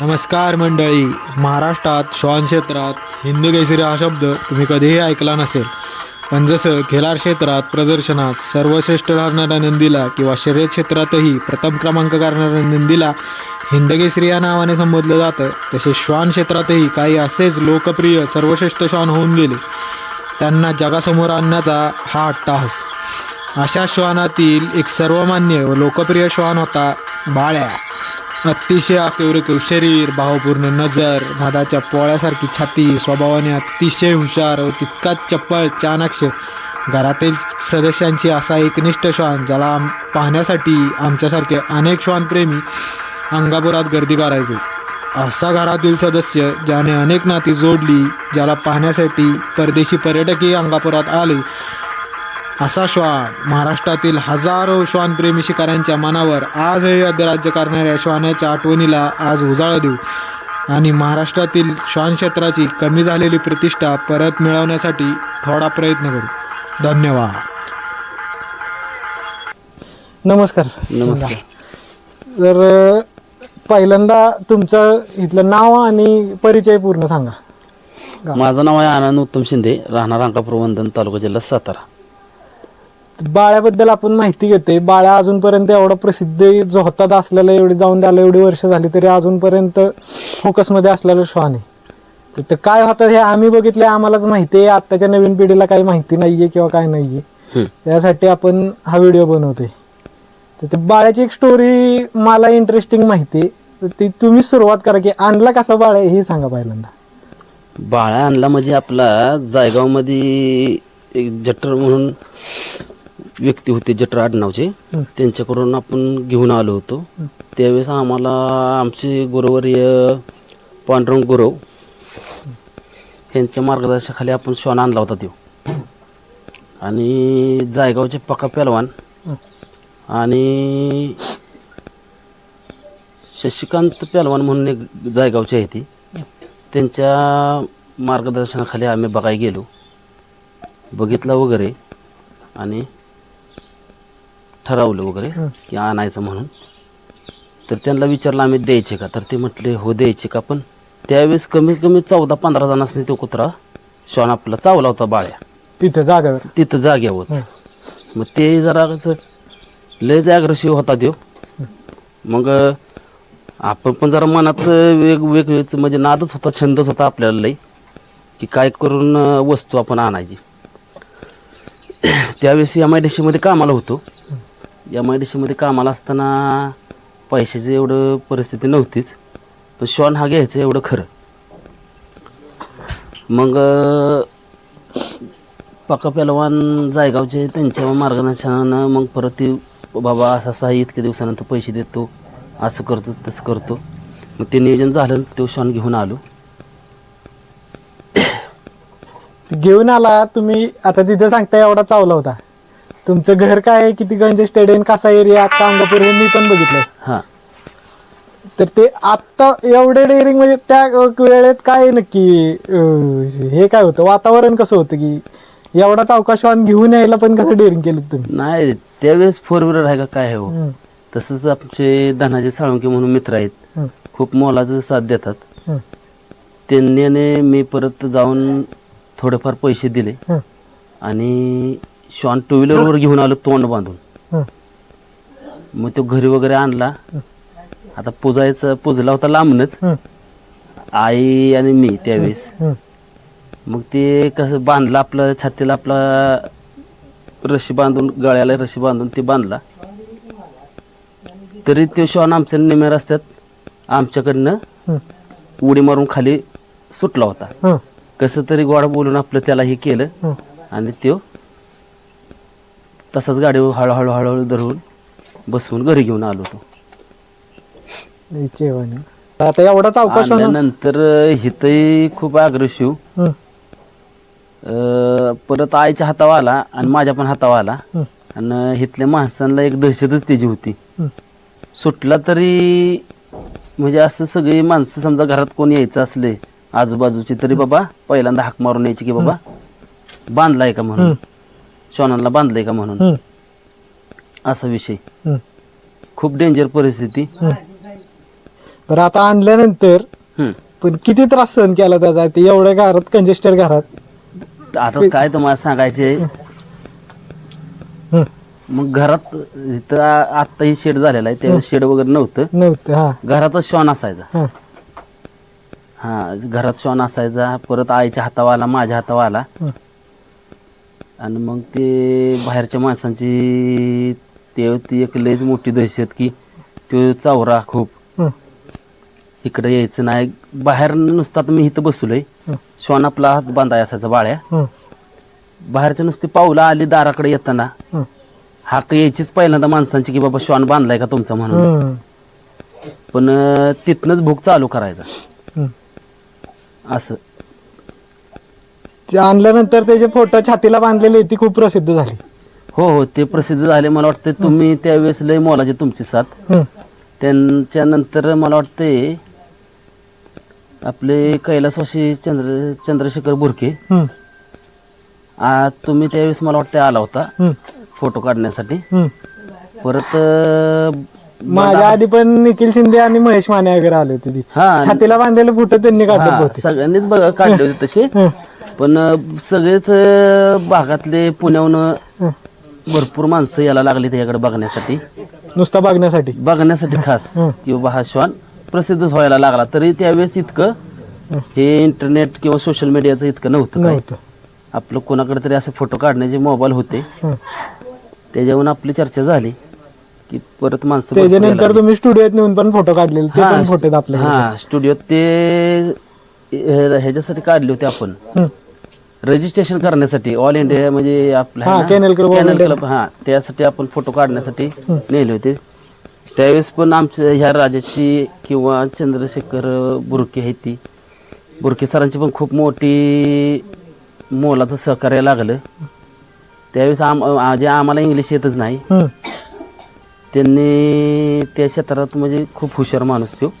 नमस्कार मंडळी. महाराष्ट्रात श्वान क्षेत्रात हिंदू केसरी हा शब्द तुम्ही कधीही ऐकला नसेल. पण जसं खेळार क्षेत्रात प्रदर्शनात सर्वश्रेष्ठ ठरणाऱ्या नंदीला किंवा शर्यत क्षेत्रातही प्रथम क्रमांक करणाऱ्या नंदीला हिंदकेसरी या नावाने संबोधलं जातं तसे श्वान क्षेत्रातही काही असेच लोकप्रिय सर्वश्रेष्ठ श्वान होऊन गेले. त्यांना जगासमोर आणण्याचा हा अट्टाहास. अशा श्वानातील एक सर्वमान्य व लोकप्रिय श्वान होता बाळ्या. अतिशय आकेवरेकीव शरीर भावपूर्ण नजर मधाच्या पोळ्यासारखी छाती स्वभावाने अतिशय हुशार व तितकाच चप्पळ चाणाक्ष घरातील सदस्यांची असा एकनिष्ठ श्वान ज्याला आम पाहण्यासाठी आमच्यासारखे अनेक श्वानप्रेमी अंगापुरात गर्दी करायचे. असा घरातील सदस्य ज्याने अनेक नाती जोडली ज्याला पाहण्यासाठी परदेशी पर्यटकही अंगापुरात आले असा श्वान. महाराष्ट्रातील हजारो श्वानप्रेमी शिकाऱ्यांच्या मनावर आजही अधिराज्य करणाऱ्या श्वानाच्या आठवणीला आज उजाळा देऊ. आणि महाराष्ट्रातील श्वान क्षेत्राची कमी झालेली प्रतिष्ठा परत मिळवण्यासाठी थोडा प्रयत्न करू. धन्यवाद. नमस्कार. नमस्कार. तर पहिल्यांदा तुमचं इथलं नाव आणि परिचय पूर्ण सांगा. माझं नाव आहे आनंद उत्तम शिंदे राहणार अंकापूर वंदन तालुका जिल्हा सातारा. बाळ्याबद्दल आपण माहिती घेते बाळ्या अजूनपर्यंत एवढा प्रसिद्ध जो होतात असलेला एवढी जाऊन त्याला एवढी वर्ष झाली तरी अजूनपर्यंत फोकसमध्ये असलेलं श्वान आहे. तर ते काय होतं हे आम्ही बघितले आम्हालाच माहिती आहे. आत्ताच्या नवीन पिढीला काही माहिती नाहीये किंवा काय नाहीये. त्यासाठी आपण हा व्हिडिओ बनवतोय. तर ते बाळ्याची एक स्टोरी मला इंटरेस्टिंग माहिती आहे. तर ती तुम्ही सुरुवात करा की आणला कसा बाळ्या हे सांगा पहिल्यांदा. बाळा आणला म्हणजे आपला जायगावमध्ये एक जटर म्हणून व्यक्ती होते जटर आडनावचे त्यांच्याकडून आपण घेऊन आलो होतो. त्यावेळेस आम्हाला आमचे गुरुवर्य पांडुरंग गुरव यांच्या मार्गदर्शनाखाली आपण श्वान आणला होता तो आणि जायगावचे पक्का पेलवान आणि शशिकांत पेलवान म्हणून एक जायगावचे आहे ती. त्यांच्या मार्गदर्शनाखाली आम्ही बघायला गेलो. बघितलं वगैरे. आणि ठरवलं वगैरे की आणायचं म्हणून. तर त्यांना विचारलं आम्ही द्यायचे का? तर ते म्हटले हो द्यायचे का? पण त्यावेळेस कमीत कमी चौदा पंधरा जणांनी तो कुत्रा श्वान आपला चावला होता बाळ्या. तिथे जागेवर. तिथं जाग्यावरच. मग ते जरा कसं लयच ॲग्रेसिव्ह होता त्यो. मग आपण पण जरा मनात वेगवेगळेच म्हणजे नादच होता छंदच होता आपल्याला लई की काय करून वस्तू आपण आणायची. त्यावेळेस एम आय डी सीमध्ये कामाला होतो. एम आय डी सीमध्ये कामाला असताना पैशाची एवढं परिस्थिती नव्हतीच पण शॉन हा घ्यायचं एवढं खरं. मग पाका पक्का पेलवान जायगावचे त्यांच्या मार्गदर्शनानं मग परत ते बाबा असा असा इतक्या दिवसानंतर पैसे देतो असं करतो तसं करतो. मग ते नियोजन झालं तो शॉन घेऊन आलो. घेऊन आला तुम्ही आता तिथे सांगता एवढा चावला होता. तुमचं घर काय आहे? किती गंज स्टेडियम कसा एरिया अख्खा अंगापूर हे मी पण बघितलंय. हां. तर ते आत्ता एवढे डेअरिंग म्हणजे त्या वेळेत काय नक्की अं, हे काय होतं? वातावरण कसं होतं की एवढा चौकाशवान घेऊन यायला पण कसं डेअरिंग केलं तुम्ही? नाही त्यावेळेस फोर व्हीलर आहे का काय आहे हो? हम्म, तसंच आमचे धनाचे साळुंके म्हणून मित्र आहेत. हम्म, खूप मोलाचं साथ देतात. हम्म, त्यांनी आणि मी परत जाऊन थोडेफार पैसे दिले. हम्म, आणि शॉन टू व्हीलरवर घेऊन आलो तोंड बांधून. मग तो घरी वगैरे आणला. आता पुजायचं पुजला होता लांबनच. आई आणि मी त्यावेळेस. मग ते कसं बांधलं आपलं छातीला आपला रशी बांधून गळ्याला रशी बांधून ते बांधला. तरी तो श्वान आमच्या निम्या रस्त्यात आमच्याकडनं उडी मारून खाली सुटला होता. कसं तरी गोड बोलून आपलं त्याला हे केलं. आणि तो तसाच गाडीवर हळूहळू हळूहळू धरून बसवून घरी घेऊन आलो तो लई जेवण आहे. तर आता एवढा चौकाशवान आल्यानंतर हिथही खूप अग्रेसिव्ह परत आईच्या हातावर आला आणि माझ्या पण हातावर आला. आणि हिथल्या माणसांना एक दहशतच त्याची होती. सुटला तरी म्हणजे असं सगळी माणसं समजा घरात कोण यायचं असले आजूबाजूची तरी बाबा पहिल्यांदा हाक मारून यायची की बाबा बांधलाय का म्हणून? श्वानाला बांधलंय का म्हणून? असा विषय. खूप डेंजर परिस्थिती. तर आता आणल्यानंतर हम्म. पण किती त्रास सहन केला त्याचा? ते एवढ्या घरात कंजेस्टेड घरात. आता काय तुम्हाला सांगायचे? हं. मग घरात इथं आ- आत्ता ही शेड झालेला आहे. त्या शेड वगैरे नव्हतं. नव्हतं हा. घरातच श्वान असायचा. हा. हा घरात श्वान असायचा. परत आईच्या हातावर आला माझ्या हातावर आला. हं. आणि मग ते बाहेरच्या माणसांची ते ती एक लयच मोठी दहशत की तो चावरा खूप. इकडे यायचं नाही बाहेर नुसतं आता मी इथं बसलोय. श्वान आपला हात बांधाय असायचा बाळ्या. बाहेरच्या नुसती पावलं आली दाराकडे येताना हं. हाक यायचीच पहिल्यांदा माणसांची की बाबा श्वान बांधलाय का तुमचा म्हणून. पण तिथनंच भूक चालू करायचा. असं ते आणल्यानंतर त्याचे फोटो छातीला बांधलेले ती खूप प्रसिद्ध झाली हो हो ते प्रसिद्ध झाले मला वाटतं तुम्ही त्यावेळेस लय मोलाची तुमची साथ हं. त्यांच्या नंतर मला वाटते आपले कैलासवासी चंद्र चंद्रशेखर बुरके हं. आ, तुम्ही त्यावेळेस मला वाटतं आला होता हं. फोटो काढण्यासाठी हं. परत अं, माझ्या आधी पण निखिल शिंदे आणि महेश माने वगैरे आले होते ती हा छातीला बांधलेले फोटो त्यांनी काढले हा, होते सगळ्यांनीच बघा काढले होते तसे. पण अं, सगळेच अं, भागातले पुण्याहून हं. भरपूर माणसं यायला लागली त्याच्याकडे बघण्यासाठी. नुसता बघण्यासाठी? बघण्यासाठी खास. की बाबा हा श्वान प्रसिद्धच व्हायला लागला. तरी त्यावेळेस इतकं हे. इंटरनेट किंवा सोशल मीडियाचं इतकं नव्हतं काय? नव्हतं. आपलं कोणाकडे तरी असे फोटो काढण्याचे मोबाईल होते हं. त्याच्यावरून आपली चर्चा झाली की परत माणसं भरपूर यायला त्याच्यानंतर तुम्ही स्टुडिओत नेऊन पण फोटो काढलेले. ते हा, पण फोटो आहेत आपले हा स्टुडिओत ते हे- ह्याच्यासाठी काढले होते आपण. हं. रजिस्ट्रेशन करण्यासाठी ऑल इंडिया म्हणजे आपलं हा, आहे ना, Kennel Club of Kennel India. Club, हा त्यासाठी आपण फोटो काढण्यासाठी नेले होते. त्यावेळेस पण आमच्या ह्या राजाची किंवा चंद्रशेखर बुरके आहे ती. बुरके सरांची पण खूप मोठी मोलाचं सहकार्य लागलं. त्यावेळेस आम आ- जे आम्हाला इंग्लिश येतच नाही. त्यांनी त्या क्षेत्रात म्हणजे खूप हुशार माणूस तो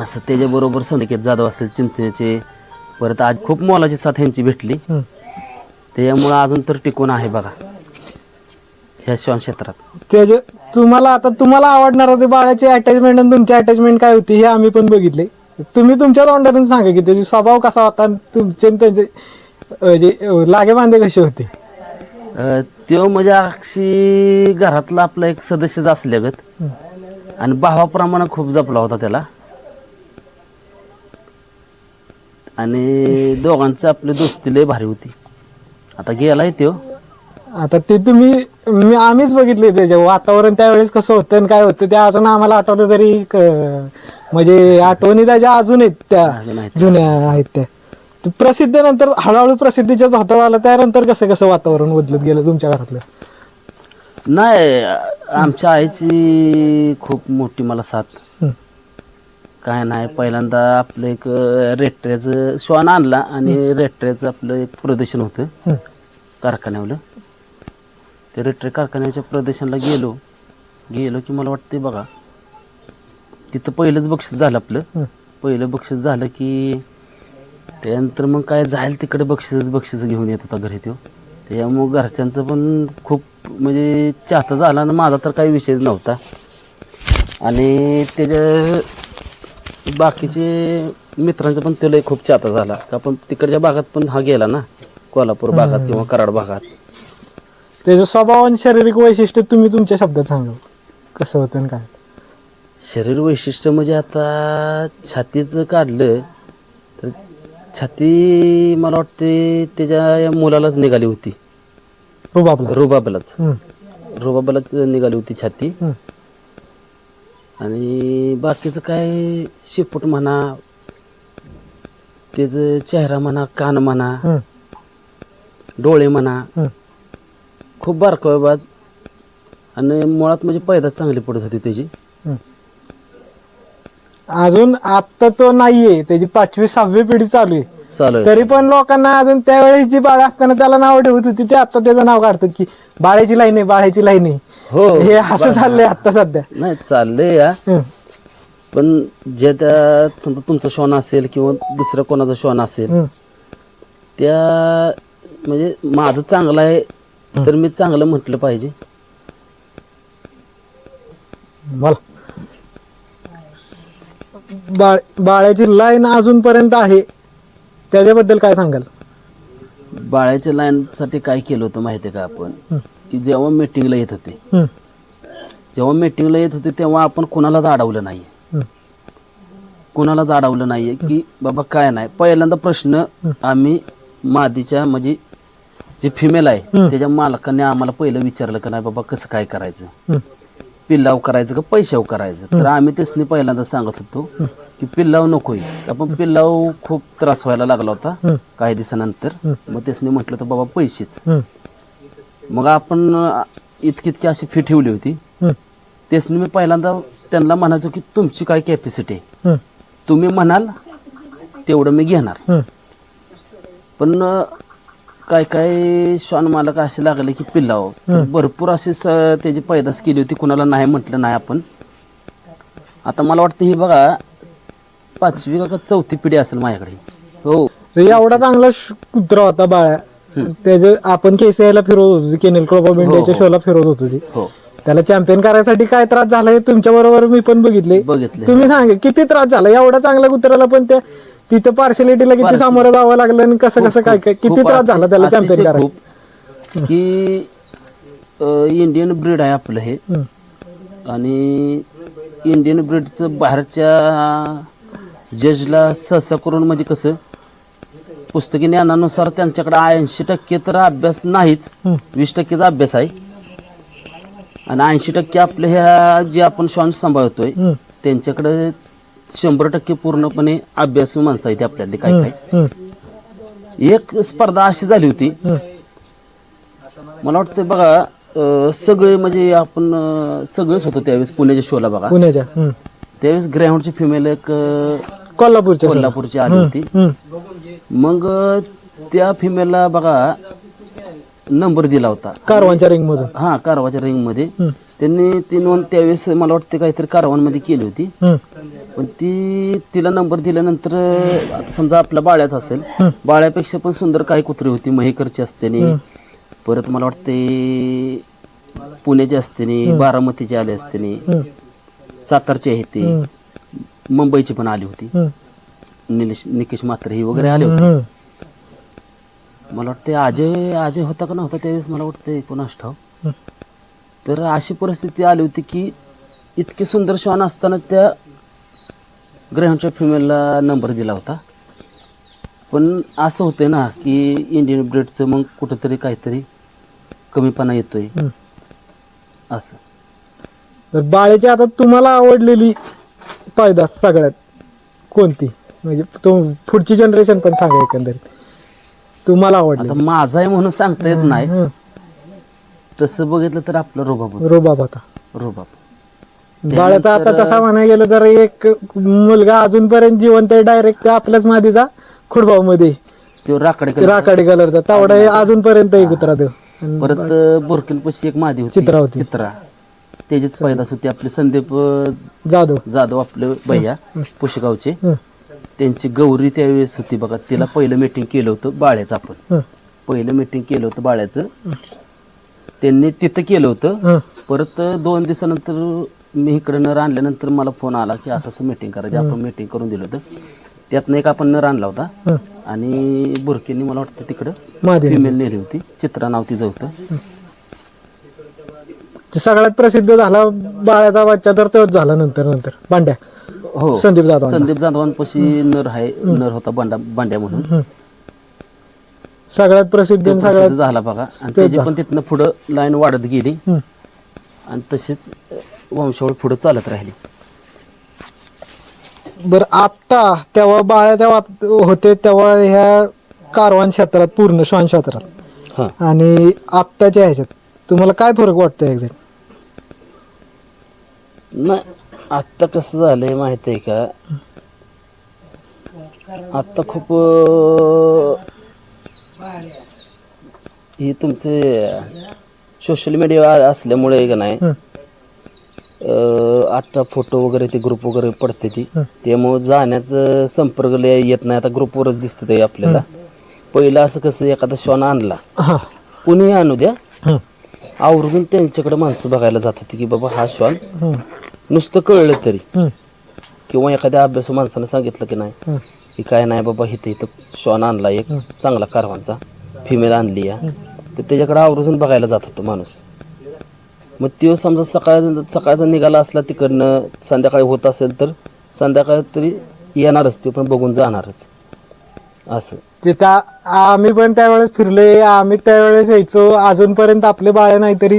असं त्याच्याबरोबर संकेत जाधव असेल चिंचणीचे परत आज खूप मोलाची साथ ह्यांची भेटली. त्याच्यामुळं अजून तर टिकून आहे बघा. ह्या श्वान क्षेत्रात. त्याचे तुम्हाला आता तुम्हाला आवडणार ते बाळाची अटॅचमेंट आणि तुमची अटॅचमेंट काय होती हे आम्ही पण बघितले. तुम्ही तुमच्या तोंडातून सांगा की त्याची स्वभाव कसा होता आणि तुमचे आणि त्यांचे अं, जे अं, लागे बांधे कसे होते? अं, त्यो म्हणजे अक्षी घरातला आपला एक सदस्यच असल्यागत आणि भावाप्रमाणे खूप जपला होता त्याला. आणि दोघांचं आपली दोस्ती लय भारी होती. आता गेलाय त्यो आता ते तुम्ही मी आम्हीच बघितले त्याचे वातावरण त्यावेळेस कसं होतं आणि काय होतं ते अजून आम्हाला आठवलं तरी क- म्हणजे आठवणी त्याच्या अजून आहेत त्या आहेत. जुन्या आहेत त्या. ते प्रसिद्ध नंतर हळूहळू प्रसिद्धीच्या हातात आलं त्यानंतर कसं कसं वातावरण बदलत गेलं तुमच्या घरातलं? नाही आमच्या आईची खूप मोठी मला साथ. काय नाही पहिल्यांदा आपलं एक रेट्रेचं श्वान आणला आणि रेट्रेचं आपलं एक प्रदर्शन होतं. कारखान्यावलं. ते रेट्रे कारखान्याच्या प्रदर्शनला गेलो. गेलो की मला वाटते बघा तिथं पहिलंच बक्षीस झालं आपलं. पहिलं बक्षीस झालं की त्यानंतर मग काय जाईल तिकडे बक्षीसच बक्षीस घेऊन येत होता घरी तो त्याच्यामुळं घरच्यांचं पण खूप म्हणजे चाहता झाला आणि माझा तर काही विषयच नव्हता. आणि त्याच्या बाकीचे मित्रांचा पण त्याला खूप चाहता झाला. का पण तिकडच्या भागात पण हा गेला ना? कोल्हापूर भागात किंवा कराड भागात. त्याचं स्वभाव आणि शारीरिक वैशिष्ट्य तुम्ही तुमच्या शब्दात सांगा. कसं होतं आणि काय? शरीर वैशिष्ट्य म्हणजे आता छातीचं काढलं तर छाती मला वाटते त्याच्या या मुलालाच निघाली होती. रुबाबला. रुबाबलाच. रुबाबलाच निघाली होती छाती. आणि बाकीचं काय शेपूट म्हणा त्याचं चेहरा म्हणा कान म्हणा हं. डोळे म्हणा हं. खूप बारकाईबाज आणि मुळात म्हणजे पैदाच चांगली पडत होती त्याची. अजून आता तो नाहीये त्याची पाचवी सहावी पिढी चालू आहे. चालू आहे. तरी पण लोकांना अजून त्यावेळेस जी बाळ असताना त्याला नाव ठेवत होती ते आता त्याचं नाव काढतात की बाळाची लाईन आहे बाळाची लाईन आहे. हो. हे असं चाललंय आता सध्या. नाही चाललंय या. पण जे त्या समजा तुमचा श्वान असेल किंवा दुसऱ्या कोणाचा श्वान असेल. त्या म्हणजे माझं चांगलं आहे तर मी चांगलं म्हटलं पाहिजे. बोला. बाळ बाळ्याची लाईन अजूनपर्यंत आहे. त्याच्याबद्दल काय सांगाल? बाळ्याच्या लाईनसाठी काय केलं होतं माहिती आहे का आपण? की जेव्हा मीटिंगला येत होते. हं, जेव्हा मीटिंगला येत होते तेव्हा आपण कोणालाच अडवलं नाही हं, कोणालाच अडवलं नाहीये की बाबा काय नाही. पहिल्यांदा प्रश्न आम्ही मादीच्या म्हणजे जे फिमेल आहे त्याच्या मालकाने आम्हाला पहिलं विचारलं का नाही बाबा कसं काय करायचं? हं, पिल्लाव करायचं का पैशाव करायचं? तर आम्ही त्यासनी पहिल्यांदा सांगत होतो की पिल्लाव नकोय. आपण पिल्लाव खूप त्रास व्हायला लागला होता काही दिवसानंतर. मग त्यासनी म्हटलं तर बाबा पैसेच. हं, मग आपण इतकी इतकी अशी फी ठेवली होती. त्यासनी मी पहिल्यांदा त्यांना म्हणायचो की तुमची काय कॅपॅसिटी आहे तुम्ही म्हणाल तेवढं मी घेणार. पण काय काय श्वान मालक असे लागले की पिल्लाव भरपूर असे स त्याची पैदास केली होती. कुणाला नाही म्हटलं नाही आपण. आता मला वाटतं ही बघा पाचवी का चौथी पिढी असेल माझ्याकडे. हो. एवढा चांगला कुत्रा होता बाळ्या. त्याचे आपण केसीआयला फिरवत होतो केनेल क्लब ऑफ इंडियाच्या शोला फिरवत होतो ती. हो. त्याला चॅम्पियन करायसाठी काय त्रास झाला हे तुमच्या बरोबर मी पण बघितले. बघितले. तुम्ही सांगा किती त्रास झाला? एवढा चांगल्या कुत्र्याला पण त्या तिथं पार्शलिटीला किती सामोरं जावं लागलं आणि कसं कसं काय काय किती त्रास झाला त्याला चॅम्पियन करायला? की इंडियन ब्रीड आहे आपलं हे. हं, आणि इंडियन ब्रीडचं बाहेरच्या जजला सहसा करून म्हणजे कसं पुस्तकी ज्ञानानुसार त्यांच्याकडे ऐंशी टक्के तर अभ्यास नाहीच. वीस टक्केचा अभ्यास आहे. आणि ऐंशी टक्के आपल्या ह्या जे आपण श्वान सांभाळतोय त्यांच्याकडे शंभर टक्के पूर्णपणे अभ्यासू माणसं आहेत आपल्यातले काय काय एक स्पर्धा अशी झाली होती. मला वाटतं बघा सगळे म्हणजे आपण सगळेच होतो त्यावेळेस पुण्याच्या शोला बघा. पुण्याच्या. त्यावेळेस ग्राउंडची फिमेल एक कोल्हापूरच्या कोल्हापूरची आली होती. मग त्या फिमेलला बघा नंबर दिला होता. कारवांच्या रिंग मधून. हा कारवाच्या रिंगमध्ये. त्यांनी ती नोंद त्यावेळेस मला वाटतं काहीतरी कारवांमध्ये केली होती. पण ती तिला नंबर दिल्यानंतर आता समजा आपला बाळ्याच असेल बाळ्यापेक्षा पण सुंदर काही कुत्री होती. महेकरची असते परत मला वाटते पुण्याची असते बारामतीची आले असते सातारची आहे ती. मुंबईची पण आली होती. हं, निलेश निकेश मात्रे ही वगैरे आले होते. हं. मला वाटते अजय अजय होता का नव्हता त्यावेळेस मला वाटतं एकोणास ठाव. हं. तर अशी परिस्थिती आली होती की इतके सुंदर श्वान असताना त्या ग्रहांच्या फिमेलला नंबर दिला होता. पण असं होतंय ना की इंडियन ब्रीडचं मग कुठंतरी काहीतरी कमीपणा येतोय. हं. असं. तर बाळेची आता तुम्हाला आवडलेली पायदा सगळ्यात. कोणती? म्हणजे तो पुढची जनरेशन पण सांगा एकंदरीत. तुम्हाला आवडली. आता माझा आहे म्हणून सांगता येत नाही. हं, तसं बघितलं तर आपलं रोबाब. रोबाब. होता रोबाब बाळ्याचा आता तसा म्हणाय गेलं तर एक मुलगा अजूनपर्यंत जिवंत आहे डायरेक्ट आपल्याच मादीचा खुडभावमध्ये तो राकडे कलर राखाडी कलरचा तावडा अजूनपर्यंत एक उतरा तो. आणि परत बोरकिन पशी एक मादी होती. चित्रा होती. चित्रा. त्याचीच पैदास होती आपले संदीप अं, जाधव. जाधव आपले भैया पुशगावचे. हं, त्यांची गौरी त्यावेळेस होती बघा तिला पहिलं मीटिंग केलं होतं बाळ्याचं आपण. हं, पहिलं मीटिंग केलं होतं बाळ्याचं. त्यांनी तिथं केलं होतं. हं, परत दोन दिवसानंतर मी इकडं नर आणल्यानंतर मला फोन आला की असं असं मीटिंग करायचं आपण मीटिंग करून दिलं होतं. त्यातनं एक आपण नर आणला होता. आणि बुरकीने मला वाटतं तिकडं फिमेल नेली होती. चित्रा नाव तिचं होतं. सगळ्यात प्रसिद्ध झाला बाळ्याचा बच्चा तर तोच झाला नंतर नंतर. बांड्या. हो. संदीप जाधव संदीप जाधवांपाशी नर आहे नर होता बांडा बांड्या म्हणून. सगळ्यात प्रसिद्ध आणि सगळ्यात प्रसिद्ध झाला बघा. आणि त्याची पण तिथनं पुढं लाईन वाढत गेली. आणि तशीच वंशावळ पुढं चालत राहिली. बर आता तेव्हा बाळ्याच्या वात होते तेव्हा ह्या कारवान क्षेत्रात पूर्ण श्वान क्षेत्रात. हां. आणि आत्ताच्या ह्याच्यात तुम्हाला काय फरक वाटतो एक्झॅक्ट नाही आत्ता कसं झालंय माहिती आहे का? आत्ता खूप हे तुमचे सोशल मीडिया असल्यामुळे का नाही आता फोटो वगैरे ते ग्रुप वगैरे पडते ती. त्यामुळे जाण्याचं संपर्क येत नाही. आता ग्रुपवरच दिसतं ते आपल्याला. पहिलं असं कसं एखादा श्वान आणला. कुणीही आणू द्या. आवर्जून त्यांच्याकडे माणसं बघायला जात होती की बाबा हा श्वान हं, नुसतं कळलं तरी. किंवा एखाद्या अभ्यास माणसानं सांगितलं की नाही. की काय नाही बाबा इथं इथं श्वान आणला एक चांगला कारवांचा फिमेल आणली या. तर त्याच्याकडे आवर्जून बघायला जात होतो माणूस. मग तो समजा सकाळ सकाळचा निघाला असला तिकडनं संध्याकाळी होत असेल तर संध्याकाळी तरी येणारच तो पण बघून जाणारच. असं. आ- आम्ही पण त्यावेळेस फिरले आम्ही त्यावेळेस यायचो. अजूनपर्यंत आपले बाळ नाहीतरी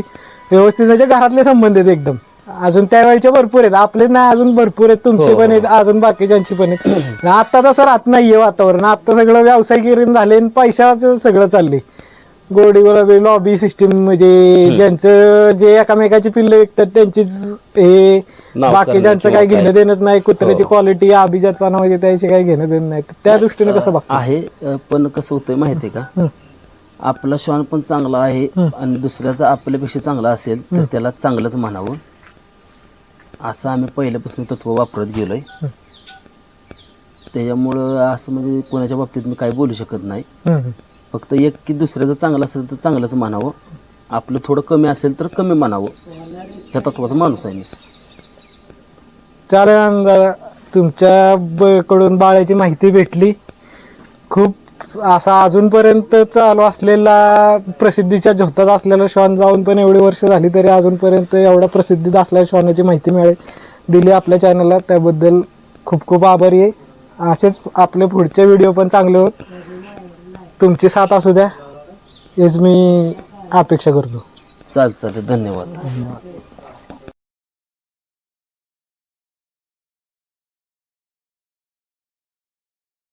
व्यवस्थित म्हणजे घरातले संबंध आहेत एकदम. अजून त्यावेळेचे भरपूर आहेत. आपले नाही अजून भरपूर आहेत. तुमचे पण आहेत अजून बाकीच्यांची पण आहेत. आता तसं राहत नाहीये वातावरण. आता सगळं व्यावसायिकीकरण झाले आणि पैशाचं सगळं चालले गोडी गुलाबी लॉबी सिस्टीम म्हणजे ज्यांचं जे एकामेकाची पिल्लं विकतात त्यांचीच हे बाकीच्यांचं काही घेणं देणंच नाही. कुत्र्याची क्वालिटी अभिजातपणा म्हणजे त्याशी काही घेणं देणं नाही. त्या दृष्टीने कसं बघता? आहे पण कसं होतंय माहिती आहे का? हं. आपला श्वान पण चांगला आहे आणि दुसऱ्याचा आपल्यापेक्षा चांगला असेल तर त्याला चांगलंच म्हणावं. असं आम्ही पहिल्यापासून तत्व वापरत गेलोय. त्याच्यामुळं असं म्हणजे कोणाच्या बाबतीत मी काही बोलू शकत नाही. फक्त एक की दुसऱ्याचं चांगलं असेल तर चांगलंच म्हणावं. आपलं थोडं कमी असेल तर कमी म्हणावं. ह्या तत्वाचा माणूस आहे मी. चालेल तुमच्या ब- कडून बाळाची माहिती भेटली. खूप असा अजूनपर्यंत चालू असलेला प्रसिद्धीच्या झोतात असलेला श्वान जाऊन पण एवढी वर्ष झाली तरी अजूनपर्यंत एवढ्या प्रसिद्धीत असलेल्या श्वानाची माहिती मिळेल. दिली आपल्या चॅनलला त्याबद्दल खूप खूप आभारी आहे. असेच आपले पुढचे व्हिडिओ पण चांगले होत. तुमची साथ असू द्या. हेच मी अपेक्षा करतो. चाल चालते धन्यवाद.